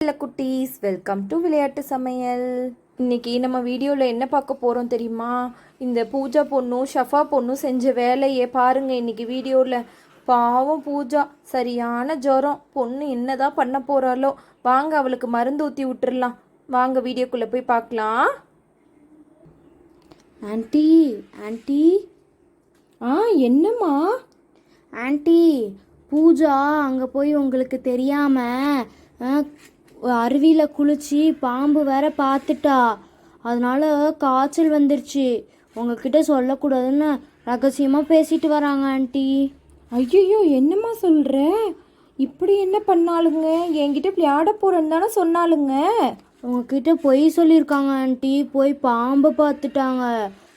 Hello குட்டீஸ் welcome to விளையாட்டு சமையல். இன்னைக்கு நம்ம வீடியோவில் என்ன பார்க்க போகிறோம் தெரியுமா? இந்த பூஜா பொண்ணும் ஷஃபா பொண்ணும் செஞ்ச வேலையை பாருங்க இன்னைக்கு வீடியோவில் பாவம் பூஜா சரியான ஜுரம். பொண்ணு என்னதான் பண்ண போகிறாளோ வாங்க அவளுக்கு மருந்து ஊற்றி விட்டுறலாம். வாங்க வீடியோக்குள்ளே போய் பார்க்கலாம். ஆன்ட்டி ஆன்ட்டி ஆ என்னம்மா? ஆன்ட்டி பூஜா அங்கே போய் உங்களுக்கு தெரியாமல் அருவியில் குளிச்சு பாம்பு வேற பார்த்துட்டா அதனால காய்ச்சல் வந்துருச்சு. உங்ககிட்ட சொல்லக்கூடாதுன்னு ரகசியமாக பேசிட்டு வராங்க ஆன்ட்டி ஐயோ என்னம்மா சொல்கிற இப்படி என்ன பண்ணாளுங்க? என்கிட்ட விளையாட போகிறேன்னு தானே சொன்னாலுங்க உங்ககிட்ட பொய் சொல்லியிருக்காங்க ஆன்ட்டி போய் பாம்பு பார்த்துட்டாங்க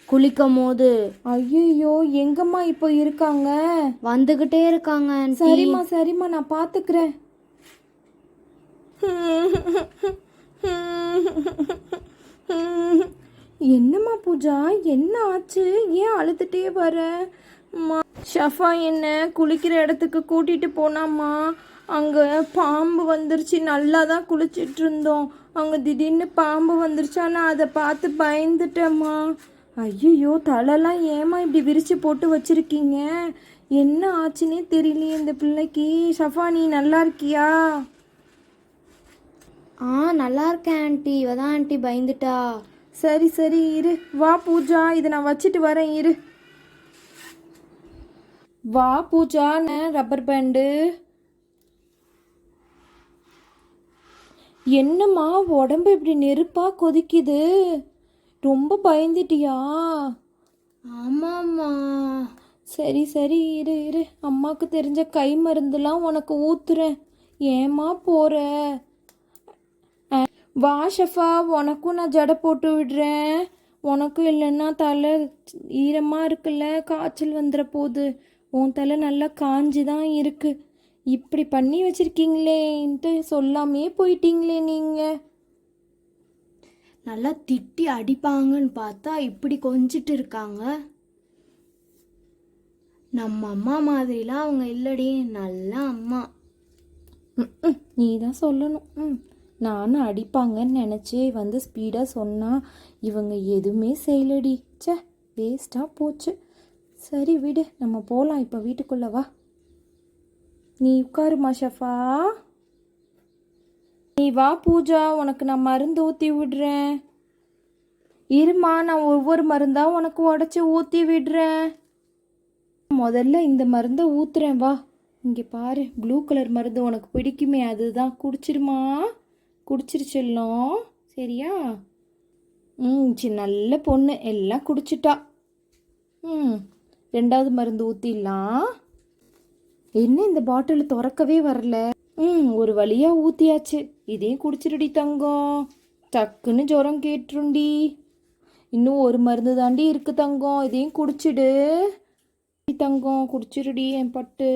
குளிக்கும் போது. ஐயோ எங்கம்மா இப்போ இருக்காங்க? வந்துக்கிட்டே இருக்காங்க சரிம்மா சரிம்மா நான் பார்த்துக்கிறேன் என்னம்மா பூஜா என்ன ஆச்சு? ஏன் அழுதுகிட்டே வர? ஷஃபா என்ன குளிக்கிற இடத்துக்கு கூட்டிகிட்டு போனாம்மா. அங்கே பாம்பு வந்துருச்சு நல்லா தான் குளிச்சிட்டு இருந்தோம். அங்கே திடீர்னு பாம்பு வந்துருச்சா ஆனால் அதை பார்த்து பயந்துட்டேம்மா. ஐயோ தலைலாம் ஏமா இப்படி விரித்து போட்டு வச்சிருக்கீங்க? என்ன ஆச்சுன்னே தெரியலையே இந்த பிள்ளைக்கு. ஷஃபா நீ நல்லா இருக்கியா? ஆ நல்லா இருக்கேன் ஆன்ட்டி இவ தான் ஆன்ட்டி பயந்துட்டா. சரி சரி இரு. வா பூஜா. இதை நான் வச்சுட்டு வரேன் இரு. வா பூஜா. ரப்பர் பேண்டு என்னம்மா உடம்பு இப்படி நெருப்பா கொதிக்குது? ரொம்ப பயந்துட்டியா? ஆமாம்மா. சரி சரி இரு இரு. அம்மாவுக்கு தெரிஞ்ச கை மருந்துலாம் உனக்கு ஊத்துறேன். போற? அஹ், வா ஷஃபா உனக்கும் நான் ஜடை போட்டு விடுறேன். உனக்கும் இல்லைன்னா தலை ஈரமாக இருக்குல்ல காய்ச்சல் வந்துட போகுது உன் தலை நல்லா காஞ்சி தான் இருக்கு. இப்படி பண்ணி வச்சிருக்கீங்களேன்ட்டு சொல்லாமே போயிட்டீங்களே நீங்கள் நல்லா திட்டி அடிப்பாங்கன்னு பார்த்தா இப்படி கொஞ்சிட்டு இருக்காங்க. நம்ம அம்மா மாதிரிலாம் அவங்க இல்லடி நல்ல அம்மா. நீ தான் சொல்லணும். ம். நானும் அடிப்பாங்கன்னு நினச்சி வந்து ஸ்பீடாக சொன்னால் இவங்க எதுவுமே செய்யலடி. சே வேஸ்ட்டாக போச்சு. சரி விடு நம்ம போகலாம் இப்போ வீட்டுக்குள்ளே வா. நீ உட்காருமா ஷஃபா. நீ வா பூஜா. உனக்கு நான் மருந்து ஊற்றி விடுறேன். இருமா நான் ஒவ்வொரு மருந்தாக உனக்கு உடச்சி ஊற்றி விடுறேன். முதல்ல இந்த மருந்தை ஊத்துறேன் வா. இங்கே பாரு ப்ளூ கலர் மருந்து உனக்கு பிடிக்குமே அதுதான். குடிச்சிருமா குடிச்சிருச்செல்லாம் சரியா? ம் சி நல்ல பொண்ணு. எல்லாம் குடிச்சிட்டா. ம் ரெண்டாவது மருந்து ஊற்றிடலாம் என்ன இந்த பாட்டில் திறக்கவே வரல? ம் ஒரு வழியாக ஊற்றியாச்சு இதையும் குடிச்சிருடி தங்கம். டக்குன்னு ஜுரம் கேட்டுருண்டி. இன்னும் ஒரு மருந்து தாண்டி இருக்கு தங்கம். இதையும் குடிச்சிடு. தங்கம் குடிச்சிருடி என் பட்டு.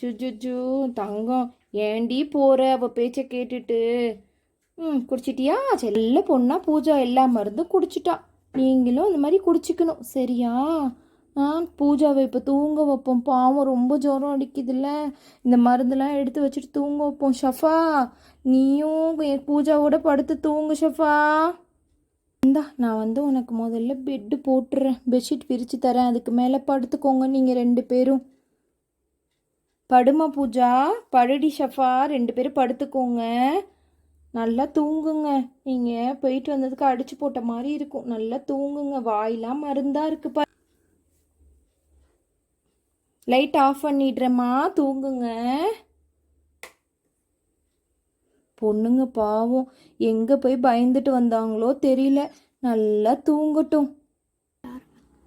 ஜுஜுஜு தங்கம். ஏண்டி போகிற அவள் பேச்சை கேட்டுட்டு. ம் குடிச்சிட்டியா? செல்ல பொண்ணா பூஜா எல்லா மருந்தும் குடிச்சிட்டா. நீங்களும் இந்த மாதிரி குடிச்சிக்கணும். சரியா? ஆ பூஜாவை இப்போ தூங்க வைப்போம். பாவம் ரொம்ப ஜுரம் அடிக்குதுல்ல. இந்த மருந்தெல்லாம் எடுத்து வச்சுட்டு தூங்க வைப்போம். ஷஃபா நீயும் என் பூஜாவோட படுத்து தூங்கு ஷஃபா. இந்தா நான் வந்து உனக்கு முதல்ல பெட்டு போட்டுறேன். பெட்ஷீட் விரித்து தரேன். அதுக்கு மேலே படுத்துக்கோங்க நீங்கள் ரெண்டு பேரும். படுமா பூஜா படுடி ஷஃபா ரெண்டு பேரும் படுத்துக்கோங்க. நல்லா தூங்குங்க. நீங்கள் போயிட்டு வந்ததுக்கு அடிச்சு போட்ட மாதிரி இருக்கும். நல்லா தூங்குங்க. வாயெல்லாம் மருந்தா இருக்கு பா லைட் ஆஃப் பண்ணிடுறேம்மா. தூங்குங்க. பொண்ணுங்க பாவம். எங்கே போய் பயந்துட்டு வந்தாங்களோ தெரியல. நல்லா தூங்கட்டும்.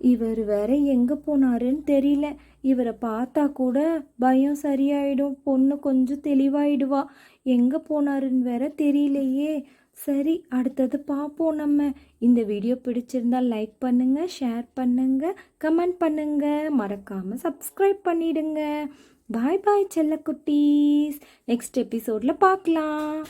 இவர் வேற எங்கே போனாருன்னு தெரியல. இவரை பார்த்தா கூட பயம் சரியாயிடும். பொண்ணு கொஞ்சம் தெளிவாயிடுவா. எங்கே போனாருன்னு வேற தெரியலையே. சரி அடுத்தது பார்ப்போம் நம்ம. இந்த வீடியோ பிடிச்சிருந்தா லைக் பண்ணுங்க ஷேர் பண்ணுங்க கமெண்ட் பண்ணுங்க. மறக்காம சப்ஸ்கிரைப் பண்ணிடுங்க. பாய் பாய் செல்லக்குட்டீஸ். நெக்ஸ்ட் எபிசோடில் பார்க்கலாம்.